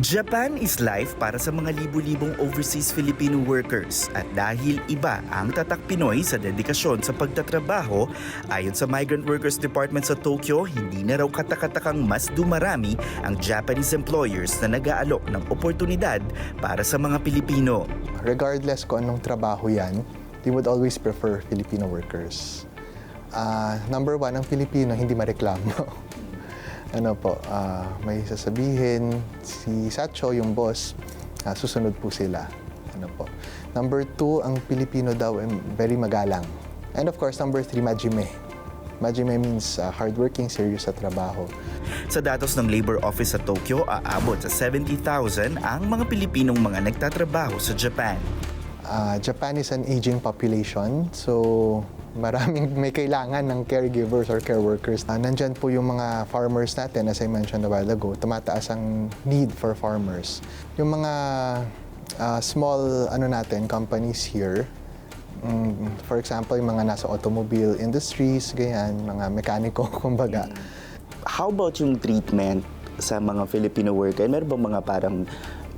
Japan is life para sa mga libu-libong overseas Filipino workers at dahil iba ang tatak Pinoy sa dedikasyon sa pagtatrabaho, ayon sa Migrant Workers Department sa Tokyo, hindi na raw katakatakang mas dumarami ang Japanese employers na nag-aalok ng oportunidad para sa mga Pilipino. regardless kung anong trabaho yan, they would always prefer Filipino workers. Ah, number one, ang Filipino hindi mareklamo. ano po, ah, may sasabihin, si Sacho, yung boss, ah, susunod po sila. Ano po. Number two, ang Pilipino daw ay very magalang. And of course, number three, majime. Majime means ah, hardworking, serious sa trabaho. Sa datos ng Labor Office sa Tokyo, aabot sa 70,000 ang mga Pilipinong mga nagtatrabaho sa Japan. Ah, Japan is an aging population, so maraming may kailangan ng caregivers or care workers. Ah, nandyan po yung mga farmers natin, as I mentioned a while ago, tumataas ang need for farmers. Yung mga ah, small ano natin, companies here, mm, for example, yung mga nasa automobile industries, ganyan, mga mekaniko, kumbaga. How about yung treatment sa mga Filipino worker? Meron bang mga parang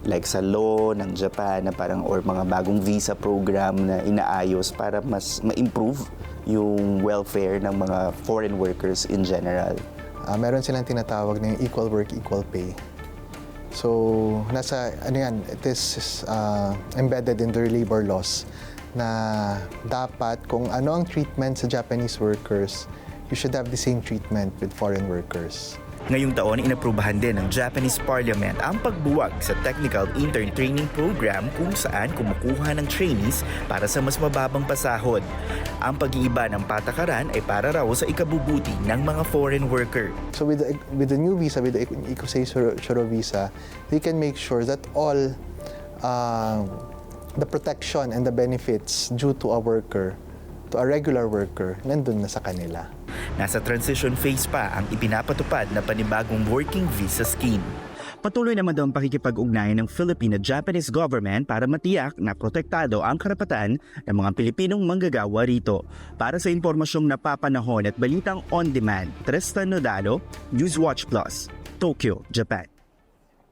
like sa law ng Japan na parang or mga bagong visa program na inaayos para mas ma-improve yung welfare ng mga foreign workers in general? Ah, meron silang tinatawag na yung equal work, equal pay. So, nasa, ano yan, it is ah, embedded in their labor laws na dapat kung ano ang treatment sa Japanese workers, you should have the same treatment with foreign workers. Ngayong taon, inaprubahan din ng Japanese Parliament ang pagbuwag sa Technical Intern Training Program kung saan kumukuha ng trainees para sa mas mababang pasahod. Ang pag-iiba ng patakaran ay para raw sa ikabubuti ng mga foreign worker. So with the, with the new visa, with the Ikusei Shoro visa, they can make sure that all uh, the protection and the benefits due to a worker, to a regular worker, nandun na sa kanila. Nasa transition phase pa ang ipinapatupad na panibagong working visa scheme. Patuloy naman daw ang pakikipag-ugnayan ng Filipino-Japanese government para matiyak na protektado ang karapatan ng mga Pilipinong manggagawa rito. Para sa impormasyong napapanahon at balitang on-demand, Tristan Nodalo, Newswatch Plus, Tokyo, Japan.